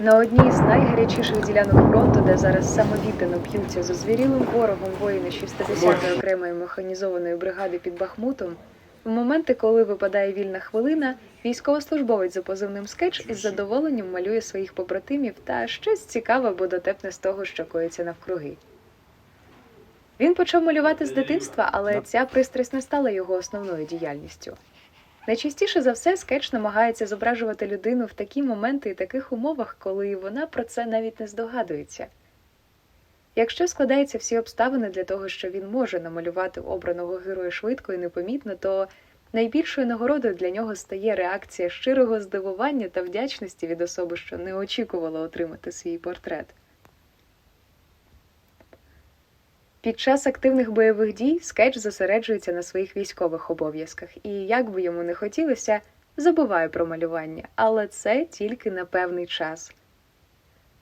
На одній з найгарячіших ділянок фронту, де зараз самовіддано б'ються з озвірілим ворогом воїни 60-ї окремої механізованої бригади під Бахмутом, в моменти, коли випадає вільна хвилина, військовослужбовець за позивним скетч із задоволенням малює своїх побратимів та щось цікаве або дотепне з того, що коїться навкруги. Він почав малювати з дитинства, але ця пристрасть не стала його основною діяльністю. Найчастіше за все скетч намагається зображувати людину в такі моменти і таких умовах, коли вона про це навіть не здогадується. Якщо складаються всі обставини для того, що він може намалювати обраного героя швидко і непомітно, то найбільшою нагородою для нього стає реакція щирого здивування та вдячності від особи, що не очікувала отримати свій портрет. Під час активних бойових дій скетч зосереджується на своїх військових обов'язках і, як би йому не хотілося, забуває про малювання, але це тільки на певний час.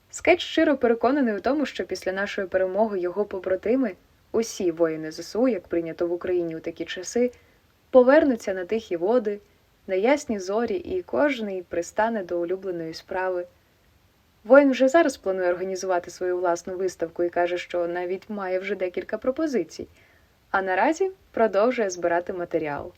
Скетч щиро переконаний у тому, що після нашої перемоги його побратими, усі воїни ЗСУ, як прийнято в Україні у такі часи, повернуться на тихі води, на ясні зорі, і кожний пристане до улюбленої справи. Воїн вже зараз планує організувати свою власну виставку і каже, що навіть має вже декілька пропозицій, а наразі продовжує збирати матеріал.